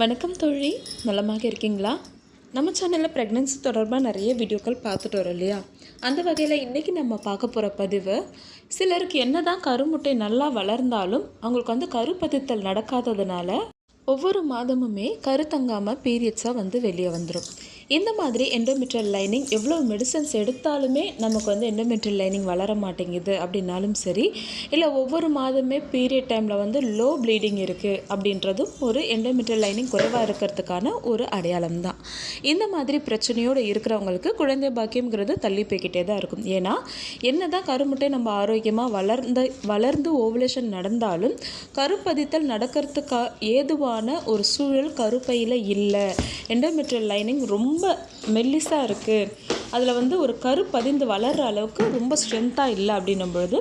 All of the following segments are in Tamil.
வணக்கம் தோழி. நலமாக இருக்கீங்களா? நம்ம சேனலில் ப்ரெக்னென்சி தொடர்பாக நிறைய வீடியோக்கள் பார்த்துட்டு வரோம் இல்லையா? அந்த வகையில் இன்றைக்கி நம்ம பார்க்க போகிற பதிவு சிலருக்கு என்ன தான் கருமுட்டை நல்லா வளர்ந்தாலும் அவங்களுக்கு வந்து கருப்பதித்தல் நடக்காததுனால ஒவ்வொரு மாதமுமே கரு தங்காமல் பீரியட்ஸாக வந்து வெளியே வந்துடும் இந்த மாதிரி எண்டோமெட்ரியல் லைனிங் எவ்வளோ மெடிசன்ஸ் எடுத்தாலுமே நமக்கு வந்து எண்டோமெட்ரியல் லைனிங் வளர மாட்டேங்குது அப்படின்னாலும் சரி இல்லை ஒவ்வொரு மாதமே பீரியட் டைமில் வந்து லோ ப்ளீடிங் இருக்குது அப்படின்றதும் ஒரு எண்டோமெட்ரியல் லைனிங் குறைவாக இருக்கிறதுக்கான ஒரு அடையாளம் தான் இந்த மாதிரி பிரச்சனையோடு இருக்கிறவங்களுக்கு குழந்தை பாக்கியம்ங்கிறது தள்ளி போய்கிட்டே தான் இருக்கும். ஏன்னா என்ன தான் கருமுட்டை நம்ம ஆரோக்கியமாக வளர்ந்த வளர்ந்து ஓவலேஷன் நடந்தாலும் கருப்பதித்தல் நடக்கிறதுக்கா ஏதுவான ஒரு சூழல் கருப்பையில் இல்லை. எண்டோமெட்ரியல் லைனிங் ரொம்ப ரொம்ப மெல்லிஸாக இருக்குது அதில் வந்து ஒரு கரு பதிந்து வளர்கிற அளவுக்கு ரொம்ப ஸ்ட்ரென்த்தாக இல்லை அப்படின்னும் பொழுது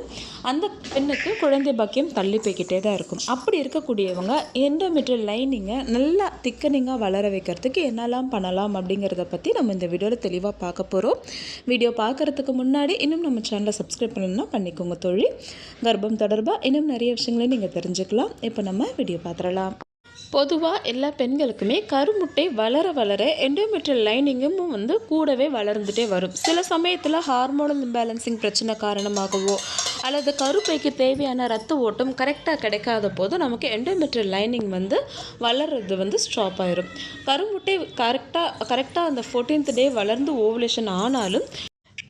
அந்த பெண்ணுக்கு குழந்தை பாக்கியம் தள்ளி போய்கிட்டே தான் இருக்கும். அப்படி இருக்கக்கூடியவங்க எண்டோமெட்ரியல் லைனிங்கை நல்லா திக்கனிங்காக வளர வைக்கிறதுக்கு என்னெல்லாம் பண்ணலாம் அப்படிங்கிறத பற்றி நம்ம இந்த வீடியோவில் தெளிவாக பார்க்க போகிறோம் வீடியோ பார்க்குறதுக்கு முன்னாடி இன்னும் நம்ம சேனலை சப்ஸ்கிரைப் பண்ணணும்னா பண்ணிக்கோங்க தொழில் கர்ப்பம் தொடர்பாக இன்னும் நிறைய விஷயங்களை நீங்கள் தெரிஞ்சுக்கலாம். இப்போ நம்ம வீடியோ பார்த்துடலாம். பொதுவாக எல்லா பெண்களுக்குமே கருமுட்டை வளர வளர எண்டோமெட்ரியல் லைனிங்கும் வந்து கூடவே வளர்ந்துட்டே வரும். சில சமயத்தில் ஹார்மோனல் இம்பேலன்சிங் பிரச்சனை காரணமாகவோ அல்லது கருப்பைக்கு தேவையான ரத்த ஓட்டம் கரெக்டாக கிடைக்காத போது நமக்கு எண்டோமெட்ரியல் லைனிங் வந்து வளர்றது வந்து ஸ்டாப் ஆயிரும். கருமுட்டை கரெக்டாக கரெக்டாக அந்த ஃபோர்டீன்த் டே வளர்ந்து ஓவலேஷன் ஆனாலும்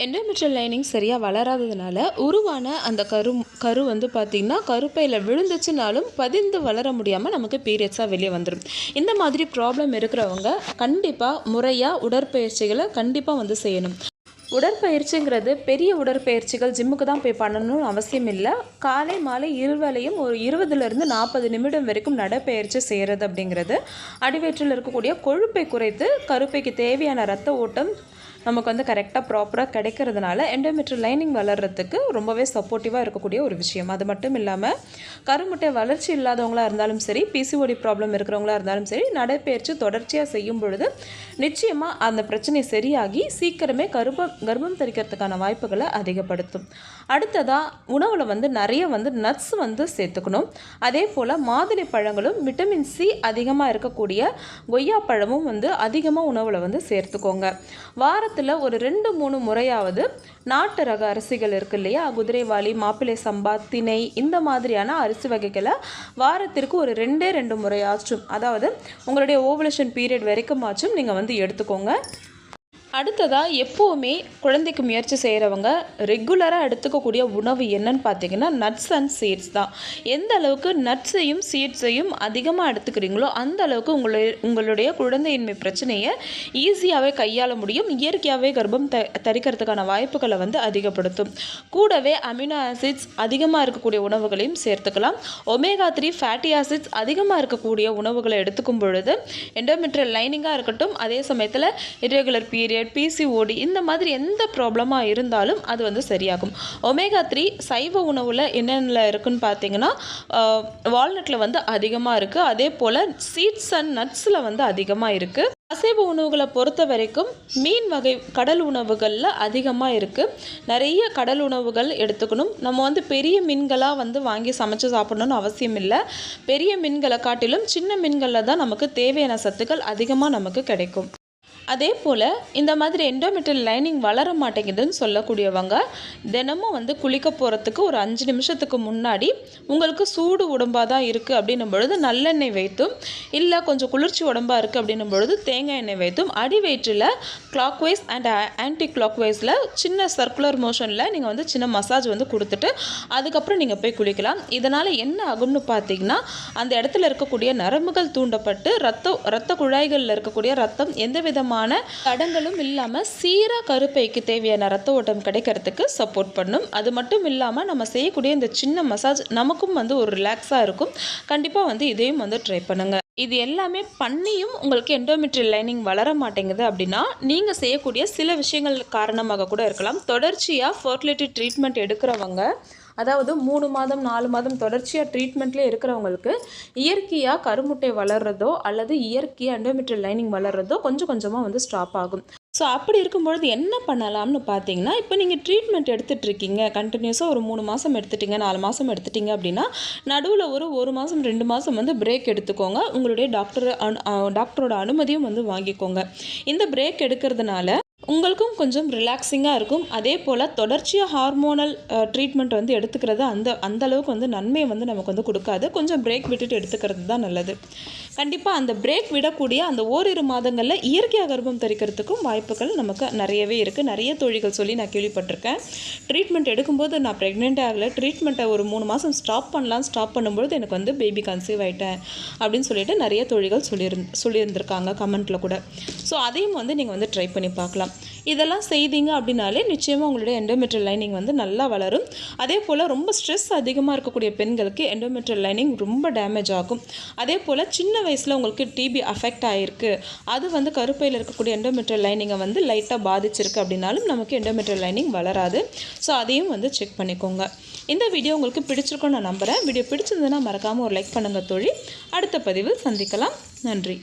எண்டோமெட்ரியல் லைனிங் சரியாக வளராததுனால உருவான அந்த கரு கரு வந்து பார்த்திங்கன்னா கருப்பையில் விழுந்துச்சுனாலும் பதிந்து வளர முடியாமல் நமக்கு பீரியட்ஸாக வெளியே வந்துடும் இந்த மாதிரி ப்ராப்ளம் இருக்கிறவங்க கண்டிப்பாக முறையாக உடற்பயிற்சிகளை கண்டிப்பாக வந்து செய்யணும். உடற்பயிற்சிங்கிறது பெரிய உடற்பயிற்சிகள் ஜிம்முக்கு தான் போய் பண்ணணும்னு அவசியம் இல்லை. காலை மாலை இருவேளையும் ஒரு இருபதுலேருந்து நாற்பது நிமிடம் வரைக்கும் நடைப்பயிற்சி செய்கிறது அப்படிங்கிறது. அடிவயிற்றில் இருக்கக்கூடிய கொழுப்பை குறைத்து கருப்பைக்கு தேவையான ரத்த ஓட்டம் நமக்கு வந்து கரெக்டாக ப்ராப்பராக கிடைக்கிறதுனால எண்டோமெட்ரியல் லைனிங் வளர்கிறதுக்கு ரொம்பவே சப்போர்ட்டிவாக இருக்கக்கூடிய ஒரு விஷயம். அது மட்டும் இல்லாமல் கருமுட்டை வளர்ச்சி இல்லாதவங்களாக இருந்தாலும் சரி பிசிஓடி ப்ராப்ளம் இருக்கிறவங்களா இருந்தாலும் சரி நடைப்பயிற்சி தொடர்ச்சியாக செய்யும் பொழுது நிச்சயமாக அந்த பிரச்சனை சரியாகி சீக்கிரமே கருப்பம் கர்ப்பம் தரிக்கிறதுக்கான வாய்ப்புகளை அதிகப்படுத்தும். அடுத்ததாக உணவில் வந்து நிறைய வந்து நட்ஸ் வந்து சேர்த்துக்கணும். அதே போல் மாதுளை பழங்களும் விட்டமின் சி அதிகமாக இருக்கக்கூடிய கொய்யா பழமும் வந்து அதிகமாக உணவில் வந்து சேர்த்துக்கோங்க. வாரத்தில் ஒரு ரெண்டு மூணு முறையாவது நாட்டு ரக அரிசிகள் இருக்கு இல்லையா? குதிரைவாளி மாப்பிள்ளை சம்பா திணை இந்த மாதிரியான அரிசி வகைகளை வாரத்திற்கு ஒரு ரெண்டே ரெண்டு முறையாச்சும். அதாவது உங்களுடைய ஓவலேஷன் பீரியட் வரைக்கும் ஆச்சும் நீங்கள் வந்து எடுத்துக்கோங்க. அடுத்ததாக எப்போவுமே குழந்தைக்கு முயற்சி செய்கிறவங்க ரெகுலராக எடுத்துக்கக்கூடிய உணவு என்னன்னு பார்த்தீங்கன்னா நட்ஸ் அண்ட் சீட்ஸ் தான். எந்த அளவுக்கு நட்ஸையும் சீட்ஸையும் அதிகமாக எடுத்துக்கிறீங்களோ அந்த அளவுக்கு உங்களுடைய உங்களுடைய குழந்தையின்மை பிரச்சனையை ஈஸியாகவே கையாள முடியும். இயற்கையாகவே கர்ப்பம் த தரிக்கிறதுக்கான வாய்ப்புகளை வந்து அதிகப்படுத்தும். கூடவே அமினோ ஆசிட்ஸ் அதிகமாக இருக்கக்கூடிய உணவுகளையும் சேர்த்துக்கலாம். ஒமேகா த்ரீ ஃபேட்டி ஆசிட்ஸ் அதிகமாக இருக்கக்கூடிய உணவுகளை எடுத்துக்கும் பொழுது எண்டோமெட்ரியல் லைனிங்காக இருக்கட்டும் அதே சமயத்தில் இரெகுலர் பீரியட் பிசிஓடி இந்த மாதிரி எந்த ப்ராப்ளமாக இருந்தாலும் அது வந்து சரியாகும். ஒமேகா த்ரீ சைவ உணவில் என்னென்ன இருக்குன்னு பார்த்தீங்கன்னா வால்நட்டில் வந்து அதிகமாக இருக்குது அதே போல் சீட்ஸ் அண்ட் நட்ஸில் வந்து அதிகமாக இருக்குது அசைவ உணவுகளை பொறுத்த வரைக்கும் மீன் வகை கடல் உணவுகளில் அதிகமாக இருக்குது நிறைய கடல் உணவுகள் எடுத்துக்கணும். நம்ம வந்து பெரிய மீன்களாக வந்து வாங்கி சமைச்சு சாப்பிடணும்னு அவசியம் இல்லை. பெரிய மீன்களை காட்டிலும் சின்ன மீன்களில் தான் நமக்கு தேவையான சத்துக்கள் அதிகமாக நமக்கு கிடைக்கும். அதே போல் இந்த மாதிரி எண்டோமெட்ரியல் லைனிங் வளர மாட்டேங்குதுன்னு சொல்லக்கூடியவங்க தினமும் வந்து குளிக்க போகிறதுக்கு ஒரு அஞ்சு நிமிஷத்துக்கு முன்னாடி உங்களுக்கு சூடு உடம்பாக தான் இருக்குது அப்படின்னும் பொழுது நல்லெண்ணெய் வைத்தும் இல்லை கொஞ்சம் குளிர்ச்சி உடம்பாக இருக்குது அப்படின்னும் பொழுது தேங்காய் எண்ணெய் வைத்தும் அடி வயிற்றில் clock wise and anti clock வைஸில் சின்ன சர்க்குலர் மோஷனில் நீங்கள் வந்து சின்ன மசாஜ் வந்து கொடுத்துட்டு அதுக்கப்புறம் நீங்கள் போய் குளிக்கலாம். இதனால் என்ன ஆகும்னு பார்த்தீங்கன்னா அந்த இடத்துல இருக்கக்கூடிய நரம்புகள் தூண்டப்பட்டு ரத்த ரத்த குழாய்களில் இருக்கக்கூடிய ரத்தம் எந்த விதமாக விதமான தடங்களும் இல்லாமல் சீராக கருப்பைக்கு தேவையான ரத்த ஓட்டம் கிடைக்கிறதுக்கு சப்போர்ட் பண்ணும். அது மட்டும் இல்லாமல் நம்ம செய்யக்கூடிய இந்த சின்ன மசாஜ் நமக்கும் வந்து ஒரு ரிலாக்ஸாக இருக்கும். கண்டிப்பாக வந்து இதையும் வந்து ட்ரை பண்ணுங்கள் இது எல்லாமே பண்ணியும் உங்களுக்கு எண்டோமெட்ரியல் லைனிங் வளர மாட்டேங்குது அப்படின்னா நீங்கள் செய்யக்கூடிய சில விஷயங்கள் காரணமாக கூட இருக்கலாம். தொடர்ச்சியாக ஃபர்டிலிட்டி ட்ரீட்மெண்ட் எடுக்கிறவங்க அதாவது மூணு மாதம் நாலு மாதம் தொடர்ச்சியாக ட்ரீட்மெண்ட்லேயே இருக்கிறவங்களுக்கு இயற்கையாக கருமுட்டை வளர்கிறதோ அல்லது இயற்கையாக அண்டோமெட்ரியல் லைனிங் வளர்கிறதோ கொஞ்சம் கொஞ்சமாக வந்து ஸ்டாப் ஆகும். ஸோ அப்படி இருக்கும்பொழுது என்ன பண்ணலாம்னு பார்த்தீங்கன்னா இப்போ நீங்கள் ட்ரீட்மெண்ட் எடுத்துகிட்டு இருக்கீங்க கண்டினியூஸாக ஒரு மூணு மாதம் எடுத்துட்டீங்க நாலு மாதம் எடுத்துட்டீங்க அப்படின்னா நடுவில் ஒரு ஒரு மாதம் ரெண்டு மாதம் வந்து பிரேக் எடுத்துக்கோங்க. உங்களுடைய டாக்டர் அனு டாக்டரோட அனுமதியும் வந்து வாங்கிக்கோங்க. இந்த பிரேக் எடுக்கிறதுனால உங்களுக்கும் கொஞ்சம் ரிலாக்ஸிங்காக இருக்கும். அதே போல் தொடர்ச்சியாக ஹார்மோனல் ட்ரீட்மெண்ட் வந்து எடுத்துக்கிறது அந்த அந்த அளவுக்கு வந்து நன்மையை வந்து நமக்கு வந்து கொடுக்காது. கொஞ்சம் பிரேக் விட்டுட்டு எடுத்துக்கிறது தான் நல்லது. கண்டிப்பாக அந்த பிரேக் விடக்கூடிய அந்த ஓரிரு மாதங்களில் இயற்கையாக கர்ப்பம் தரிக்கிறதுக்கும் வாய்ப்புகள் நமக்கு நிறையவே இருக்குது நிறைய தொழில்கள் சொல்லி நான் கேள்விப்பட்டிருக்கேன். ட்ரீட்மெண்ட் எடுக்கும்போது நான் ப்ரெக்னென்ட் ஆகலை ட்ரீட்மெண்ட்டை ஒரு மூணு மாதம் ஸ்டாப் பண்ணலாம். ஸ்டாப் பண்ணும்பொழுது எனக்கு வந்து பேபி கன்சீவ் ஆகிட்டேன் அப்படின்னு சொல்லிட்டு நிறைய தொழில்கள் சொல்லியிருந் சொல்லியிருந்திருக்காங்க கமெண்ட்டில் கூட. ஸோ அதையும் வந்து நீங்கள் வந்து ட்ரை பண்ணி பார்க்கலாம். இதெல்லாம் செய்தீங்க அப்படின்னாலே நிச்சயமாக உங்களுடைய எண்டோமெட்ரியல் லைனிங் வந்து நல்லா வளரும். அதே போல் ரொம்ப ஸ்ட்ரெஸ் அதிகமாக இருக்கக்கூடிய பெண்களுக்கு எண்டோமெட்ரியல் லைனிங் ரொம்ப டேமேஜ் ஆகும். அதே போல் சின்ன வயசில் உங்களுக்கு டிபி அஃபெக்ட் ஆகிருக்கு அது வந்து கருப்பையில் இருக்கக்கூடிய எண்டோமெட்ரியல் லைனிங்கை வந்து லைட்டாக பாதிச்சிருக்கு அப்படின்னாலும் நமக்கு எண்டோமெட்ரியல் லைனிங் வளராது. ஸோ அதையும் வந்து செக் பண்ணிக்கோங்க. இந்த வீடியோ உங்களுக்கு பிடிச்சிருக்கோன்னு நான் நம்புகிறேன் வீடியோ பிடிச்சிருந்ததுன்னா மறக்காமல் ஒரு லைக் பண்ணுங்கள் தோழி. அடுத்த பதிவில் சந்திக்கலாம். நன்றி.